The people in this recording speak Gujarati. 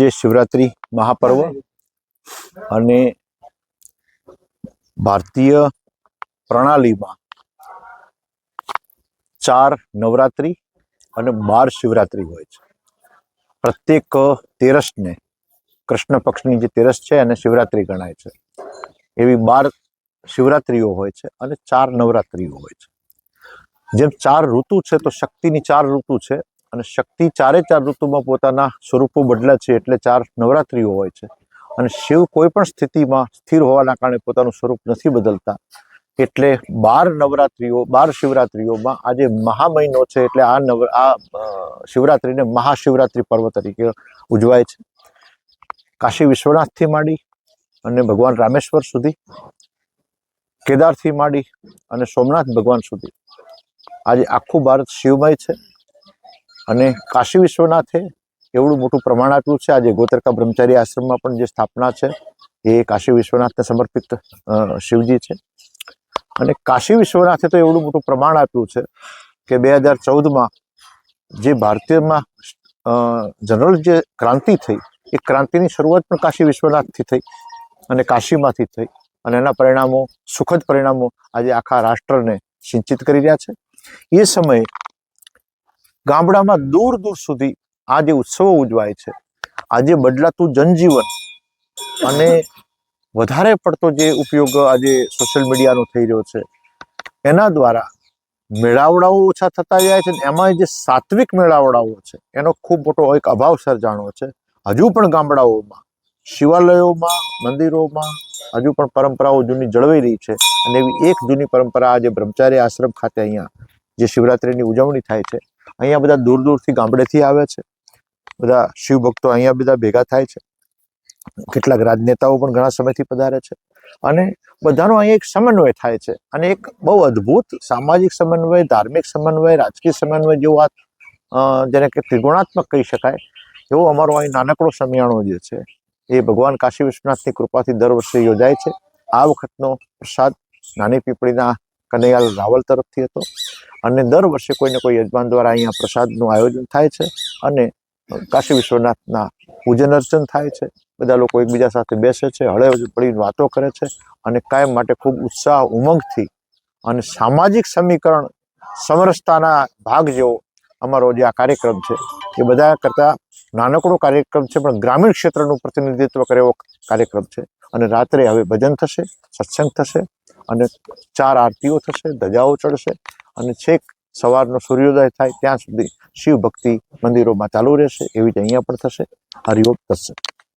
જે શિવરાત્રિ મહાપર્વ અને ભારતીય પ્રણાલીમાં ચાર નવરાત્રિ અને બાર શિવરાત્રિ હોય છે. પ્રત્યેક તેરસને કૃષ્ણ પક્ષની જે તેરસ છે અને શિવરાત્રિ ગણાય છે. એવી બાર શિવરાત્રિઓ હોય છે અને ચાર નવરાત્રિઓ હોય છે. જેમ ચાર ઋતુ છે તો શક્તિની ચાર ઋતુ છે. અને શક્તિ ચારે ચાર ઋતુમાં પોતાના સ્વરૂપો બદલે છે એટલે ચાર નવરાત્રિઓ હોય છે. અને શિવ કોઈ પણ સ્થિતિમાં સ્થિર હોવાના કારણે પોતાનું સ્વરૂપ નથી બદલતા. એટલે બાર નવરાત્રિઓ, બાર શિવરાત્રિઓમાં આજે મહા મહિનો છે એટલે આ નવ, આ શિવરાત્રિને મહાશિવરાત્રિ પર્વ તરીકે ઉજવાય છે. કાશી વિશ્વનાથથી માંડી અને ભગવાન રામેશ્વર સુધી, કેદારથી માંડી અને સોમનાથ ભગવાન સુધી. આજે આખું ભારત શિવમય છે. અને કાશી વિશ્વનાથે એવડું મોટું પ્રમાણ આપ્યું છે. આજે ગોતરકા બ્રહ્મચારી આશ્રમમાં પણ જે સ્થાપના છે, એ કાશી વિશ્વનાથને સમર્પિત શિવજી છે. અને કાશી વિશ્વનાથે તો એવડું મોટું પ્રમાણ આપ્યું છે કે બે હજાર ચૌદમાં જે ભારતીયમાં જનરલ જે ક્રાંતિ થઈ, એ ક્રાંતિની શરૂઆત પણ કાશી વિશ્વનાથથી થઈ અને કાશીમાંથી થઈ. અને એના પરિણામો, સુખદ પરિણામો આજે આખા રાષ્ટ્રને સિંચિત કરી રહ્યા છે. એ સમયે ગામડામાં દૂર દૂર સુધી આ જે ઉત્સવો ઉજવાય છે આજે બદલાતું જનજીવન અને વધારે પડતો જે ઉપયોગ આજે સોશિયલ મીડિયાનો થઈ રહ્યો છે, એના દ્વારા મેળાવડાઓ ઓછા થતા જાય છે એમાં જે સાત્વિક મેળાવડાઓ છે, એનો ખૂબ મોટો એક અભાવ સર્જાણો છે. હજુ પણ ગામડાઓમાં, શિવાલયોમાં, મંદિરોમાં હજુ પણ પરંપરાઓ જૂની જળવાઈ રહી છે અને એવી એક જૂની પરંપરા આજે બ્રહ્મચારી આશ્રમ ખાતે અહીંયા જે શિવરાત્રિની ઉજવણી થાય છે અહીંયા બધા દૂર દૂરથી ગામડેથી આવે છે. બધા શિવભક્તો અહીંયા બધા ભેગા થાય છે. કેટલાક રાજનેતાઓ પણ ઘણા સમયથી પધારે છે. અને બધાનો અહીં એક સમન્વય થાય છે. અને એક બહુ અદ્ભુત સામાજિક સમન્વય, ધાર્મિક સમન્વય, રાજકીય સમન્વય જેવો આ જેને કે ત્રિગુણાત્મક કહી શકાય, એવો અમારો અહીં નાનકડો સમિયાણો જે છે, એ ભગવાન કાશી વિશ્વનાથની કૃપાથી દર વર્ષે યોજાય છે. આ વખતનો પ્રસાદ નાની પીપળીના કનૈયાલ રાવલ તરફથી હતો. અને દર વર્ષે કોઈને કોઈ યજમાન દ્વારા અહીંયા પ્રસાદનું આયોજન થાય છે અને કાશી વિશ્વનાથના પૂજન અર્ચન થાય છે. બધા લોકો એકબીજા સાથે બેસે છે હળે પડીને વાતો કરે છે અને કાયમ માટે ખૂબ ઉત્સાહ, ઉમંગથી અને સામાજિક સમીકરણ સમરસતાના ભાગ જેવો અમારો જે આ કાર્યક્રમ છે, એ બધા કરતાં નાનકડો કાર્યક્રમ છે, પણ ગ્રામીણ ક્ષેત્રનું પ્રતિનિધિત્વ કરે એવો કાર્યક્રમ છે. અને રાત્રે હવે ભજન થશે, સત્સંગ થશે અને ચાર આરતીઓ થશે, ધજાઓ ચડશે અને છેક સવારનો સૂર્યોદય થાય ત્યાં સુધી શિવ ભક્તિ મંદિરોમાં ચાલુ રહેશે. એવી જ અહીંયા પણ થશે. હરિઓમ તત્સત.